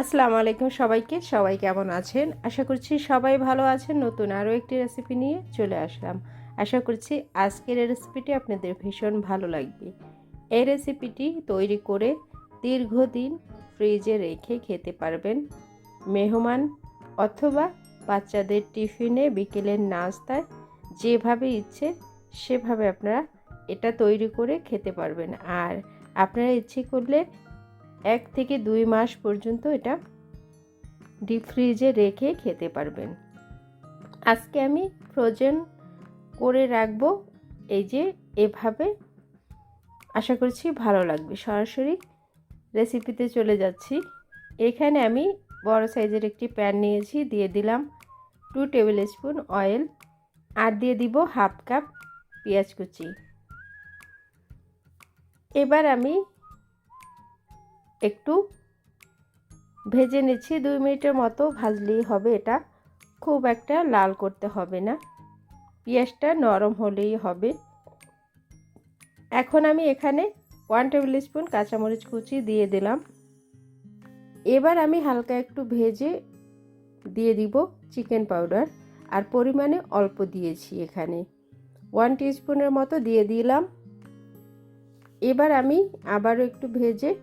আসসালামু আলাইকুম সবাইকে, সবাই কেমন আছেন? আশা করছি সবাই ভালো আছেন। নতুন আরও একটি রেসিপি নিয়ে চলে আসলাম। আশা করছি আজকের রেসিপিটি আপনাদের ভীষণ ভালো লাগবে। এই রেসিপিটি তৈরি করে দীর্ঘদিন ফ্রিজে রেখে খেতে পারবেন মেহমান অথবা বাচ্চাদের টিফিনে বিকেলের নাস্তায় যেভাবে ইচ্ছে সেভাবে আপনারা এটা তৈরি করে খেতে পারবেন। আর আপনারা ইচ্ছে করলে এক থেকে দুই মাস পর্যন্ত এটা ডিপ ফ্রিজে রেখে খেতে পারবেন। আজকে আমি ফ্রোজেন করে রাখব। এই যে এভাবে আশা করছি ভালো লাগবে। সরাসরি রেসিপিতে চলে যাচ্ছি। এখানে আমি বড় সাইজের একটি প্যান নিয়েছি, দিয়ে দিলাম টু টেবিল স্পুন অয়েল আর দিয়ে দিব হাফ কাপ পেঁয়াজ কুচি। এবার আমি একটু ভেজে নিচ্ছি, দুই মিনিটের মতো ভাজলেই হবে এটা। খুব একটা লাল করতে হবে না। পেঁয়াজটা নরম হলেই হবে। এখন আমি এখানে ওয়ান টেবিল স্পুন কাঁচামরিচ কুচি দিয়ে দিলাম। এবার আমি হালকা একটু ভেজে দিয়ে দিব চিকেন পাউডার আর পরিমাণে অল্প দিয়েছি এখানে। ওয়ান স্পুনের মতো দিয়ে দিলাম। এবার আমি আবারও একটু ভেজে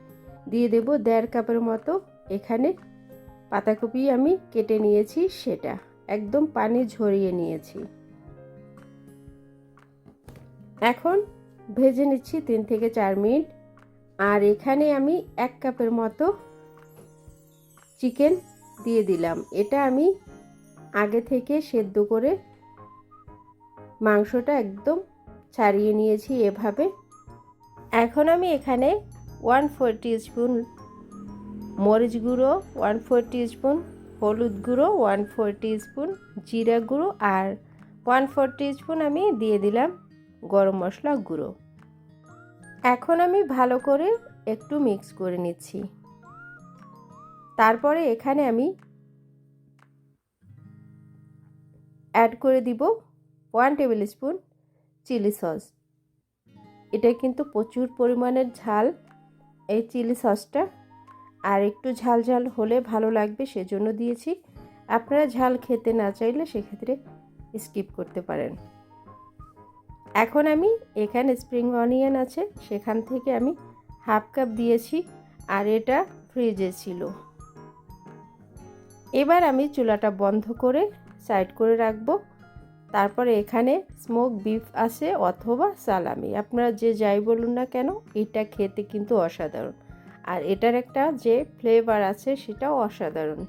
দিয়ে দেব দেড় কাপের মতো। এখানে পাতাকপি আমি কেটে নিয়েছি সেটা। একদম পানি ঝরিয়ে নিয়েছি। এখন ভেজে নিচ্ছি তিন থেকে চার মিনিট। আর এখানে আমি এক কাপের মতো চিকেন দিয়ে দিলাম। এটা আমি আগে থেকে সেদ্ধ করে মাংসটা একদম ছাড়িয়ে নিয়েছি এভাবে। এখন আমি এখানে ওয়ান ফোর স্পুন মরিচ গুঁড়ো, ওয়ান ফোর স্পুন হলুদ গুঁড়ো, ওয়ান ফোর স্পুন জিরা গুঁড়ো আর ওয়ান ফোর স্পুন আমি দিয়ে দিলাম গরম মশলা গুঁড়ো। এখন আমি ভালো করে একটু মিক্স করে নিচ্ছি। তারপরে এখানে আমি অ্যাড করে দিব one tablespoon chilli sauce. এটা কিন্তু প্রচুর পরিমাণের ঝাল এই চিলি সসটা। আর একটু ঝাল ঝাল হলে ভালো লাগবে, সেজন্য দিয়েছি। আপনারা ঝাল খেতে না চাইলে সেক্ষেত্রে স্কিপ করতে পারেন। এখন আমি এখানে স্প্রিং অনিয়ন আছে, সেখান থেকে আমি হাফ কাপ দিয়েছি, আর এটা ফ্রিজে ছিল। এবার আমি চুলাটা বন্ধ করে সাইড করে রাখব। তারপরে এখানে স্মোক বিফ আছে অথবা সালামি আপনারা যে যাই বলুন না কেন, এটা খেতে কিন্তু অসাধারণ। আর এটার একটা যে ফ্লেভার আছে সেটাও অসাধারণ।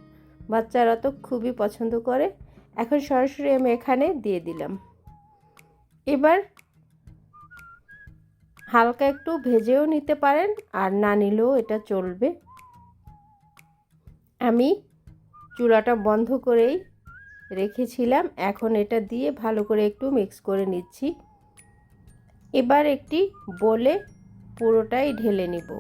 বাচ্চারা তো খুবই পছন্দ করে। এখন সরাসরি আমি এখানে দিয়ে দিলাম। এবার হালকা একটু ভেজেও নিতে পারেন, আর না নিলেও এটা চলবে। আমি চুলাটা বন্ধ করেই রেখেছিলাম। এখন এটা দিয়ে ভালো করে একটু মিক্স করে নিচ্ছি। এবার একটি বলে পুরোটাই ঢেলে নিব।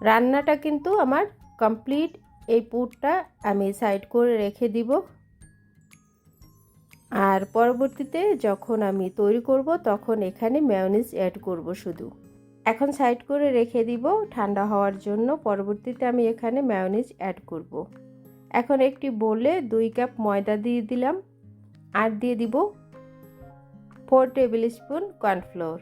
রান্নাটা কিন্তু আমার কমপ্লিট এই পুরটা আমি সাইড করে রেখে দিব। আর পরবর্তীতে যখন আমি তৈরি করব, তখন এখানে ম্যায়োনিজ অ্যাড করব শুধু। এখন সাইড করে রেখে দিব ঠান্ডা হওয়ার জন্য। পরবর্তীতে আমি এখানে ম্যায়োনিজ অ্যাড করব। এখন একটি বলে দুই কাপ ময়দা দিয়ে দিলাম আর দিয়ে দিব four tablespoon cornflour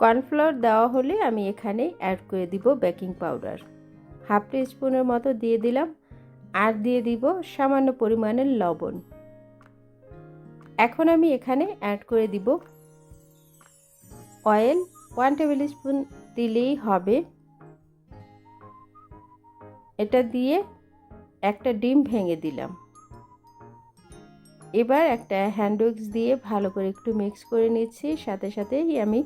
cornflour দেওয়া হলে আমি এখানে অ্যাড করে দিব বেকিং পাউডার হাফ টি স্পুনের মতো দিয়ে দিলাম আর দিয়ে দিব সামান্য পরিমাণের লবণ। এখন আমি এখানে অ্যাড করে দিব অয়েল ওয়ান টেবিল স্পুন দিলেই হবে। এটা দিয়ে একটা ডিম ভেঙে দিলাম। এবার একটা হ্যান্ড দিয়ে ভালো করে একটু মিক্স করে নিচ্ছি, সাথে সাথেই আমি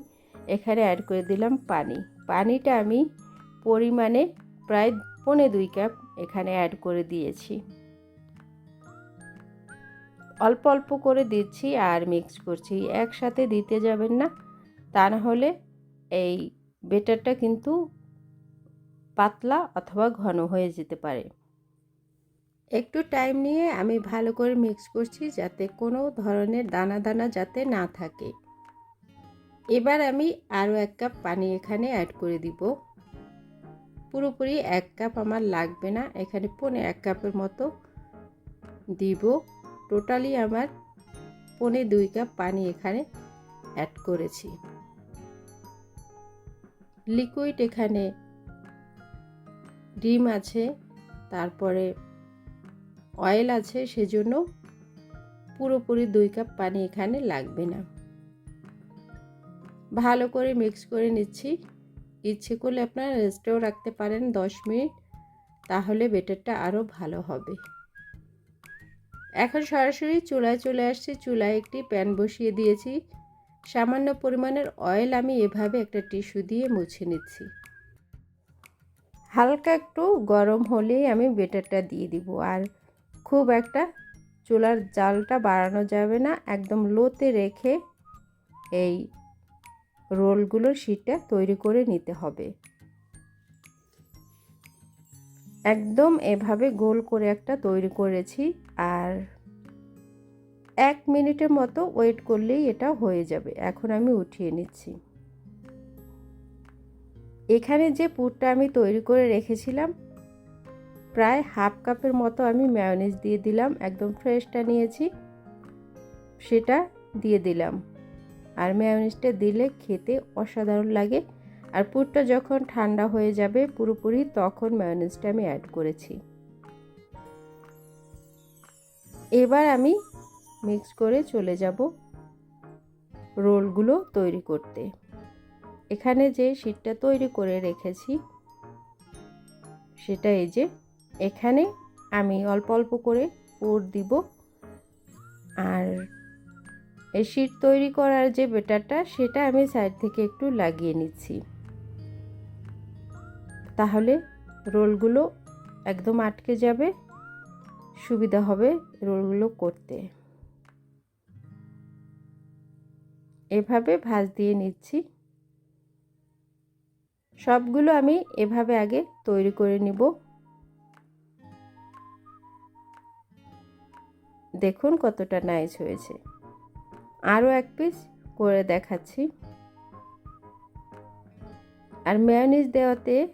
এখানে অ্যাড করে দিলাম পানি। পানিটা আমি পরিমাণে প্রায় পনে দুই কাপ এখানে অ্যাড করে দিয়েছি। অল্প অল্প করে দিচ্ছি আর মিক্স করছি। একসাথে দিতে যাবেন না, তা না হলে এই বেটারটা কিন্তু পাতলা অথবা ঘন হয়ে যেতে পারে। একটু টাইম নিয়ে আমি ভালো করে মিক্স করছি যাতে কোনো ধরনের দানা দানা যাতে না থাকে। এবার আমি আরও এক কাপ পানি এখানে অ্যাড করে দিব। পুরোপুরি এক কাপ আমার লাগবে না, এখানে পনে এক কাপের মতো দিব। টোটালি আমার পনে দুই কাপ পানি এখানে অ্যাড করেছি। লিকুইড এখানে ডিম আছে, তারপরে অয়েল আছে সেজন্য পুরোপুরি দুই কাপ পানি এখানে লাগবে না। ভালো করে মিক্স করে নিচ্ছি। ইচ্ছে করলে আপনারা রেস্টেও রাখতে পারেন দশ মিনিট, তাহলে বেটারটা আরও ভালো হবে। এখন সরাসরি চুলায় চলে আসছি। চুলায় একটি প্যান বসিয়ে দিয়েছি। সামান্য পরিমাণের অয়েল আমি এভাবে একটা টিস্যু দিয়ে মুছে নিচ্ছি। হালকা একটু গরম হলেই আমি বেটারটা দিয়ে দিব। আর খুব একটা চুলার জালটা বাড়ানো যাবে না। একদম লোতে রেখে এই রোলগুলোর শীটটা তৈরি করে নিতে হবে। একদম এভাবে গোল করে একটা তৈরি করেছি আর এক মিনিটের মতো ওয়েট করলেই এটা হয়ে যাবে। এখন আমি উঠিয়ে নিচ্ছি। এখানে যে পুরটা আমি তৈরি করে রেখেছিলাম প্রায় হাফ কাপের মতো আমি ম্যায়োনিজ দিয়ে দিলাম, একদম ফ্রেশটা নিয়েছি, সেটা দিয়ে দিলাম। আর ম্যায়োনিজটা দিলে খেতে অসাধারণ লাগে। আর পুরটা যখন ঠান্ডা হয়ে যাবে পুরোপুরি, তখন ম্যায়োনিজটা আমি অ্যাড করেছি। এবার আমি মিক্স করে চলে যাব রোলগুলো তৈরি করতে। এখানে যে শীটটা তৈরি করে রেখেছি, সেটা এই যে এখানে আমি অল্প অল্প করে পুর দিব। আর এই শীট তৈরি করার যে বেটারটা, সেটা আমি সাইড থেকে একটু লাগিয়ে নিচ্ছি। তাহলে রোলগুলো একদম আটকে যাবে, সুবিধা হবে রোলগুলো করতে। এভাবে ভাজ দিয়ে নিচ্ছি। সবগুলো আমি এভাবে আগে তৈরি করে নিব। দেখুন কতটা নাইস হয়েছে। আরও এক পিস করে দেখাচ্ছি। আর মেয়নিজ দেওয়াতে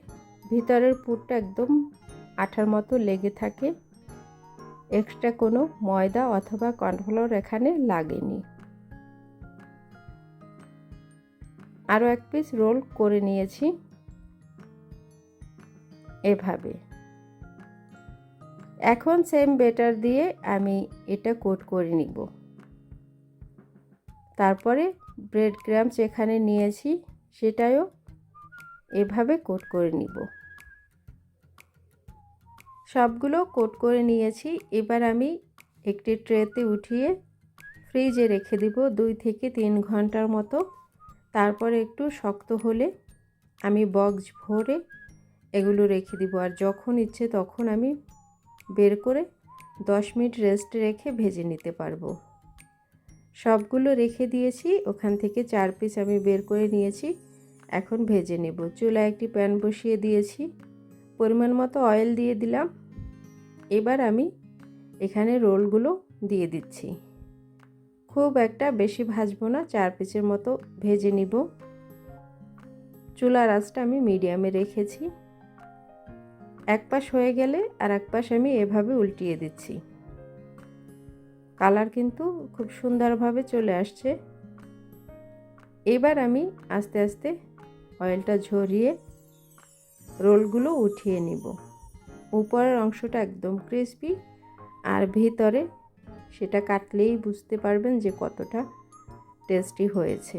ভিতরের পুরটা একদম আঠার মতো লেগে থাকে। এক্সট্রা কোনো ময়দা অথবা কর্নফ্লাওয়ার এখানে লাগেনি। আরও এক পিস রোল করে নিয়েছি। এভাবে। এখন সেম বেটার দিয়ে আমি এটা কোট করে নিব। তারপরে ব্রেড ক্রামস এখানে নিয়েছি সেটাও এভাবে কোট করে নিব। সবগুলো কোট করে নিয়েছি, এবার আমি একটি ট্রেতে উঠিয়ে ফ্রিজে রেখে দিব দুই থেকে তিন ঘণ্টার মতো। তারপরে একটু শক্ত হলে আমি বক্স ভরে এগুলো রেখে দিব, আর যখন ইচ্ছে তখন আমি বের করে দশ মিনিট রেস্ট রেখে ভেজে নিতে পারব। সবগুলো রেখে দিয়েছি, ওখান থেকে চার পিস আমি বের করে নিয়েছি, এখন ভেজে নেব। চুলায় একটি প্যান বসিয়ে দিয়েছি, পরিমাণ মতো অয়েল দিয়ে দিলাম। এবার আমি এখানে রোলগুলো দিয়ে দিচ্ছি। খুব একটা বেশি ভাজবো না, চার পিসের মতো ভেজে নিব। চুলার আঁচটা আমি মিডিয়ামে রেখেছি। এক পাশ হয়ে গেলে আর এক পাশ আমি এভাবে উল্টিয়ে দিচ্ছি। কালার কিন্তু খুব সুন্দরভাবে চলে আসছে। এবার আমি আস্তে আস্তে অয়েলটা ঝরিয়ে রোলগুলো উঠিয়ে নিব। উপরের অংশটা একদম ক্রিসপি আর ভিতরে সেটা কাটলেই বুঝতে পারবেন যে কতটা টেস্টি হয়েছে।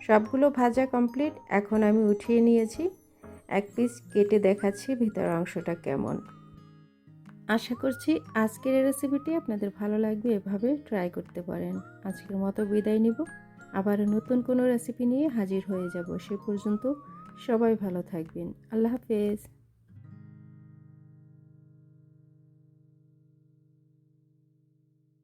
সবগুলো ভাজা কমপ্লিট, এখন আমি উঠিয়ে নিয়েছি। এক পিস কেটে দেখাচ্ছি ভিতর অংশটা কেমন। আশা করছি আজকের এই রেসিপিটি আপনাদের ভালো লাগবে, এভাবে ট্রাই করতে পারেন। আজকের মতো বিদায় নিব। আবার নতুন কোনো রেসিপি নিয়ে হাজির হয়ে যাব। সে পর্যন্ত সবাই ভালো থাকবেন। আল্লাহ হাফেজ।